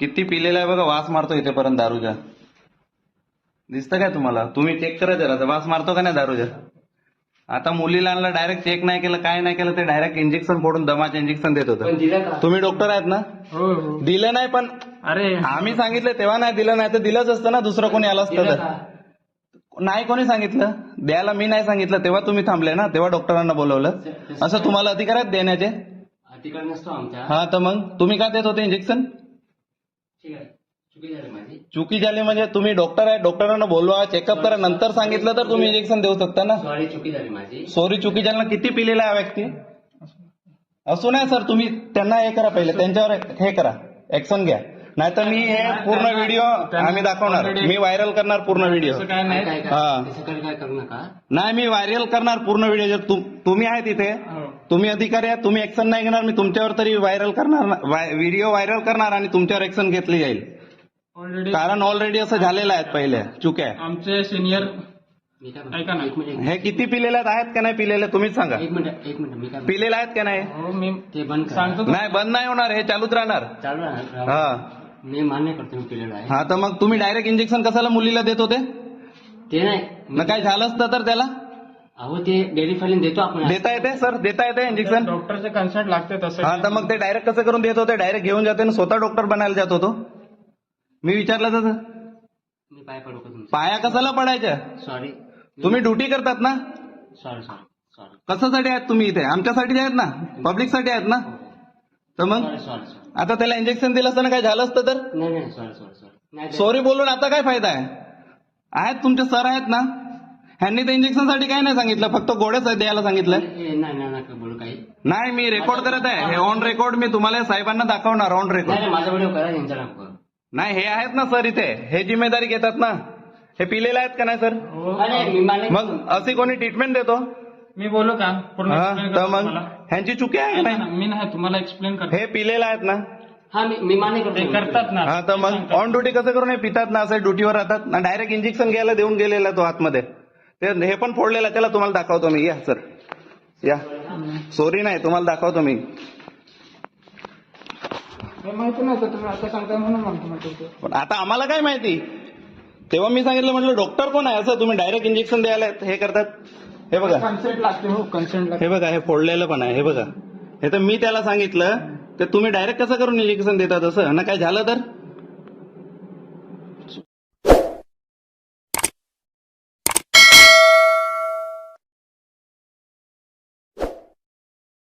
किती पिलेला आहे बघा वास मारतो इथेपर्यंत दारूचा दिसतं काय तुम्हाला? तुम्ही चेक करा जरा वास मारतो का नाही दारूचा आता मुलीला आणलं डायरेक्ट चेक नाही केलं काय नाही केलं ते डायरेक्ट इंजेक्शन फोडून दमाचे इंजेक्शन देत होतं. तुम्ही डॉक्टर आहेत ना? हो हो. दिलं नाही पण अरे. आम्ही सांगितलं तेव्हा नाही दिलं नाही तर दिलंच असतं ना दुसरं कोणी आलं असतं दिलं तर. नाही कोणी सांगितलं? द्यायला मी नाही सांगितलं तेव्हा तुम्ही थांबले ना तेव्हा डॉक्टरांना बोलवलं. असं तुम्हाला अधिकार आहेत देण्याचे? अधिकार नसतो आमचा. हा तर मग तुम्ही का देत होते इंजेक्शन ठीक आहे. चुकी झाली माझी. चुकी झाली म्हणजे तुम्ही डॉक्टर आहे डॉक्टरांना बोलवा चेकअप करा नंतर सांगितलं तर तुम्ही इंजेक्शन देऊ शकता ना. सॉरी चुकी झाली माझी. सॉरी चुकी झाली. ना किती पिलेला आहे व्यक्ती? असू नाही सर तुम्ही त्यांना हे करा पहिले. त्यांच्यावर हे करा. ऍक्शन घ्या. नाहीतर मी हे पूर्ण व्हिडिओ आम्ही दाखवणार. मी व्हायरल करणार पूर्ण व्हिडिओ काय नाही काय हा. काय मी व्हायरल करणार पूर्ण व्हिडिओ जर तुम्ही आहे तिथे. तुम्ही अधिकारी आहे तुम्ही ऍक्शन नाही घेणार मी तुमच्यावर तरी व्हायरल करणार व्हिडिओ व्हायरल करणार आणि तुमच्यावर ऍक्शन घेतली जाईल. ऑलरेडी कारण ऑलरेडी असं झालेलं आहे पहिले चुक्या आमचे सिनियर मी काय ऐका ना. म्हणतो? एक मिनिट. हे किती पिलेले आहेत का नाही पिलेले तुम्हीच सांगा. एक मिनिट एक मिनिट मी काय म्हणतो. पिलेले आहेत का नाही? हो मी ते बंद करा. सांगतो. नाही बंद नाही होणार हे चालूच राहणार. चालू राहा हा. मी मान्य करतो मी पिलेलो आहे. हा तर मग तुम्ही डायरेक्ट इंजेक्शन कशाला मुलीला देत होते? ते नाही. मग काय झालं असतं तर त्याला? अहो ते डेली फायलिंग देतो आपण देता येते सर? देता येते इंजेक्शन डॉक्टरचे कन्सल्ट लागते तसं हा तर मग ते डायरेक्ट कसं करून देत होते? डायरेक्ट घेऊन जाते आणि स्वतः डॉक्टर बनायला जात होतो? मी विचारलं तसं मी पाय पडू का तुमचं? पाया कशाला पडायच्या? सॉरी तुम्ही ड्युटी करतात ना? सॉरी सॉरी सॉरी कशासाठी आहेत तुम्ही इथे? आमच्यासाठी आहेत ना? पब्लिकसाठी आहेत ना? तर मग? सॉरी सॉरी सॉरी आता त्याला इंजेक्शन दिलं असतं ना काय झालं असतं तर? नाही नाही सॉरी सॉरी सॉरी नाही सॉरी बोलून आता काय फायदा आहे? आहेत तुमचे सर आहेत ना? ह्यांनी तर इंजेक्शनसाठी काय नाही सांगितलं फक्त गोळ्याच द्यायला सांगितलं. ए, नाही नाही नका बोलू काही. नाही मी रेकॉर्ड करत आहे. हे ऑन रेकॉर्ड मी तुम्हाला साहेबांना दाखवणार ऑन नाही रेकॉर्ड नाही माझा व्हिडिओ करा त्यांचा नको नाही हे आहेत ना सर इथे. हे जिम्मेदारी घेतात ना. हे पिलेले आहेत का नाही सर? मी मग अशी कोणी ट्रीटमेंट देतो? मी बोलू का? पूर्ण हा explain तर करतो मग तुम्हाला. ह्यांची चुकी आहे नाही, नाही? नाही, मी नाही तुम्हाला एक्सप्लेन करतो. हे पिलेले आहेत ना? हा मी मी मान्य ते करतो करतात ना. हा तर मग ऑन ड्युटी कसं करून हे पितात ना असं ड्युटीवर राहतात? ना डायरेक्ट इंजेक्शन घ्यायला देऊन गेलेला तो आतमध्ये. ते हे पण फोडलेला त्याला तुम्हाला दाखवतो मी. या सर. या. सॉरी नाही तुम्हाला दाखवतो मी. माहिती तुम्ही? आता म्हणून म्हणतो. पण आता आम्हाला काय माहिती? तेव्हा मी सांगितलं म्हटलं डॉक्टर कोण आहे? असं तुम्ही डायरेक्ट इंजेक्शन द्यायला हे करतात. हे बघा. कन्सेंट लागते हो कन्सेंट हे बघा हे फोडलेलं पण आहे. हे बघा. हे तर मी त्याला सांगितलं तर तुम्ही डायरेक्ट कसं करून इंजेक्शन देतात असं? ना काय झालं तर?